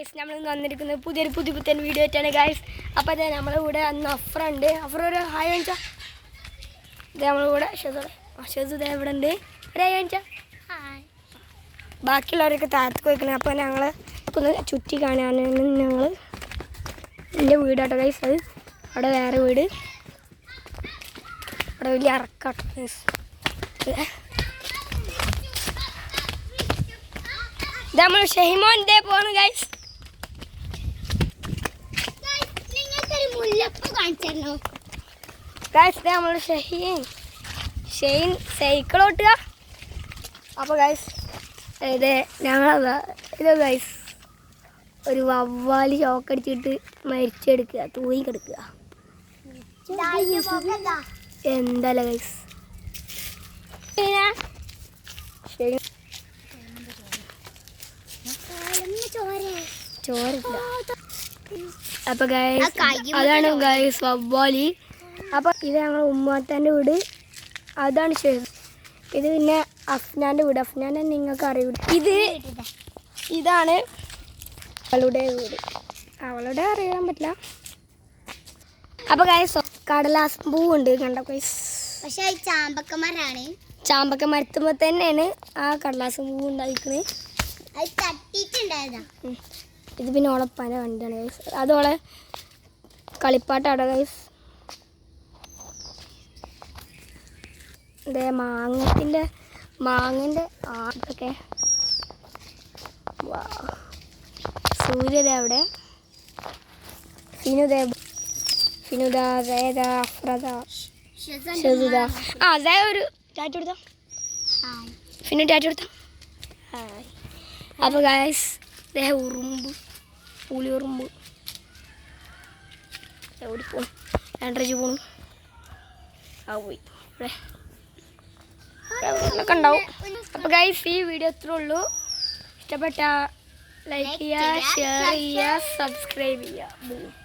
Guys നമ്മൾ ഇന്ന് വന്നിരിക്കുന്നത് പുതിയൊരു പുതിയ പുത്തൻ വീഡിയോ ആയിട്ടാണ് ഗൈസ് അപ്പോൾ അതെ നമ്മളെ കൂടെ അന്ന് അഫ്ര ഉണ്ട്. അഫ്ര ഒരു ഹായ് കാണിച്ചാ ഇത് നമ്മളെ കൂടെ ഷെസു. ഷെസു ഇതേ ഇവിടെ ഉണ്ട്. ഒരു ഹായ് കാണിച്ചാ ബാക്കിയുള്ളവരൊക്കെ താഴത്ത് പോയിക്കണേ. അപ്പോൾ ഞങ്ങൾ ഒന്ന് ചുറ്റി കാണാനാണ് ഞങ്ങൾ എന്റെ വീടാട്ടോ ഗൈസ് അത് അവിടെ വേറെ വീട്. അവിടെ വലിയ അറക്കാട്ടോ ഗൈസ് ഇത് നമ്മൾ ഷെഹിമോൻ ദേ പോണു ഗൈസ് കാണിച്ചിരുന്നു ഗൈസ് നമ്മൾ ഷഹീൻ ഷെയിൻ സൈക്കിൾ ഓട്ടുക. അപ്പോൾ ഗൈസ് ഇത് ഞങ്ങളതാ ഇത് ഗൈസ് ഒരു വവ്വാൽ ചോക്കടിച്ചിട്ട് മരിച്ചെടുക്കുക തൂങ്ങി കിടക്കുക എന്തല്ല ഗൈസ് ചോര ചോറില്ല അപ്പൊ ഗൈസ് അതാണ്. ഗൈസ് വവ്വാലി. അപ്പൊ ഇത് ഞങ്ങൾ ഉമ്മാത്താന്റെ വീട്. അതാണ് ശരി ഇത് പിന്നെ അഫ്നാന്റെ വീട്. അഫ്നാനെ നിങ്ങൾക്ക് അറിയൂല ഇത് ഇതാണ് അവളുടെ വീട്. അവളുടെ അറിയാൻ പറ്റില്ല. അപ്പൊ ഗൈസ് കടലാസ് പൂവുണ്ട്. കണ്ട ഗൈസ് പക്ഷെ ചാമ്പക്കമാരാണ് ചാമ്പക്ക മരത്തുമ്പോൾ തന്നെയാണ് ആ കടലാസ് പൂവ് ഉണ്ടായിരിക്കുന്നത് അത് തട്ടിയിട്ടുണ്ടായതാ. ഇത് പിന്നെ ഓളപ്പാന്റെ വണ്ടിയാണ് ഗൈസ് അതോളെ കളിപ്പാട്ടാണ് ഗൈസ് ഇതേ മാങ്ങത്തിന്റെ മാങ്ങന്റെ ആർട്ടൊക്കെ സൂര്യത അവിടെ. ഫിനുദേ ഫിനുദ വേദ അഫ്രദ ഷെസുദ ആ അതേ ഒരു ടാറ്റ കൊടുത്ത ഫിനു ടാറ്റ് കൊടുത്ത അപ്പോൾ ഗായ്സ് ദേ ഉറുമ്പ്. പുലി ഉറുമ്പ്. എവിടെ പോണു. രണ്ടരച്ച് പോണു. ആ പോയി. ഇവിടെ. ഒക്കെ ഉണ്ടാവും. അപ്പോൾ ഗൈസ് ഈ വീഡിയോ ഇത്രേ ഉള്ളൂ. ഇഷ്ടപ്പെട്ട ലൈക്ക് ചെയ്യുക ഷെയർ ചെയ്യുക സബ്സ്ക്രൈബ് ചെയ്യുക